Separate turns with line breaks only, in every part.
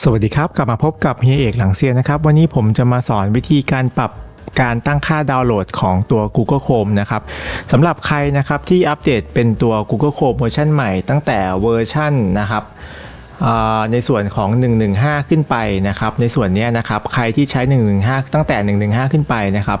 สวัสดีครับ กลับมาพบกับเฮียเอกหลังเซียนนะครับ วันนี้ผมจะมาสอนวิธีการปรับการตั้งค่าดาวน์โหลดของตัว Google Chrome นะครับสำหรับใครนะครับที่อัปเดตเป็นตัว Google Chrome เวอร์ชันใหม่ตั้งแต่เวอร์ชันนะครับ ในส่วนของ 115 ขึ้นไปนะครับในส่วนนี้นะครับใครที่ใช้ 115 ตั้งแต่ 115 ขึ้นไปนะครับ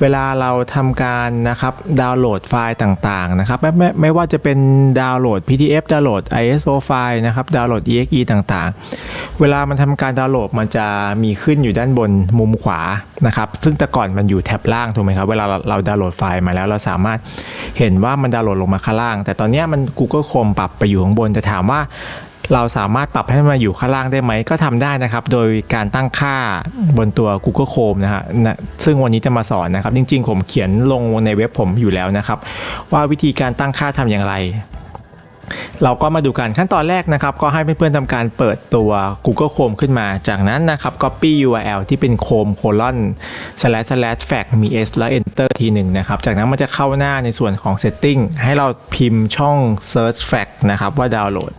เวลาเราทำการนะครับดาวน์โหลดไฟล์ต่างๆนะครับไม่ไม่ไม่ว่าจะเป็นดาวน์โหลด PDF ดาวน์โหลด ISO ไฟล์นะครับดาวน์โหลด exe ต่างๆ เวลามันทำการดาวน์โหลดมันจะมีขึ้นอยู่ด้านบนมุมขวานะครับซึ่งแต่ก่อนมันอยู่แท็บล่างถูกไหมครับเวลาเราดาวน์โหลดไฟล์มาแล้วเราสามารถเห็นว่ามันดาวน์โหลดลงมาข้างล่าง แต่ตอนนี้มัน Google Chrome ปรับไปอยู่ข้างบนจะถามว่า เราสามารถปรับให้มันมาอยู่ข้างล่างได้ไหม ก็ทำได้นะครับ โดยการตั้งค่าบนตัว Google Chrome นะฮะนะซึ่งวันนี้จะมาสอนนะครับ จริงๆ ผมเขียนลงในเว็บผมอยู่แล้วนะครับ ว่าวิธีการตั้งค่าทำอย่างไร เราก็มาดูกันขั้นตอนแรกนะครับ ก็ให้เพื่อนๆทำการเปิดตัว Google Chrome ขึ้นมา จากนั้นนะครับ copy URL ที่เป็น chrome colon slash slash fact มี s แล้ว enter ทีหนึ่งนะครับ จากนั้นมันจะเข้าหน้าในส่วนของ setting ให้เราพิมพ์ช่อง search fact นะครับว่าดาวน์โหลด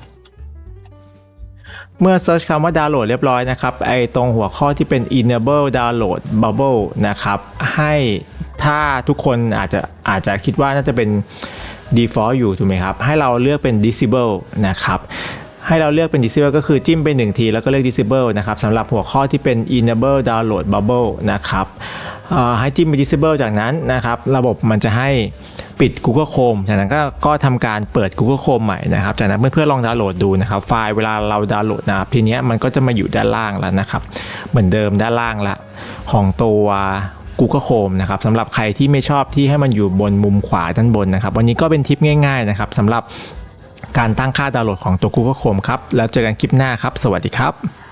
เมื่อ search คำว่าดาวน์โหลดเรียบร้อยนะครับไอตรงหัวข้อที่เป็น enable download bubble นะครับให้ถ้าทุกคนอาจจะอาจจะคิดว่าน่าจะเป็น default อยู่ถูกไหมครับ ให้เราเลือกเป็น disable นะครับให้เราเลือกเป็น disable ก็คือจิ้มไปหนึ่งทีแล้วก็เลือก disable นะครับสำหรับหัวข้อที่เป็น enable download bubble นะครับอ่อให้จิ้มไป disable จากนั้นนะครับ ระบบมันจะให้ ปิด Google Chrome จากนั้นก็ก็ทำการเปิด Google Chrome ใหม่นะครับจากนั้นเพื่อนๆลองดาวน์โหลดดูนะครับไฟล์เวลาเราดาวน์โหลดนะครับทีนี้มันก็จะมาอยู่ด้านล่างแล้วนะครับ เหมือนเดิมด้านล่างละของตัว Google Chrome นะครับสำหรับใครที่ไม่ชอบที่ให้มันอยู่บนมุมขวาด้านบนนะครับ วันนี้ก็เป็นทิปง่ายๆนะครับสำหรับการตั้งค่าดาวน์โหลดของตัว Google Chrome ครับ แล้วเจอกันคลิปหน้าครับ สวัสดีครับ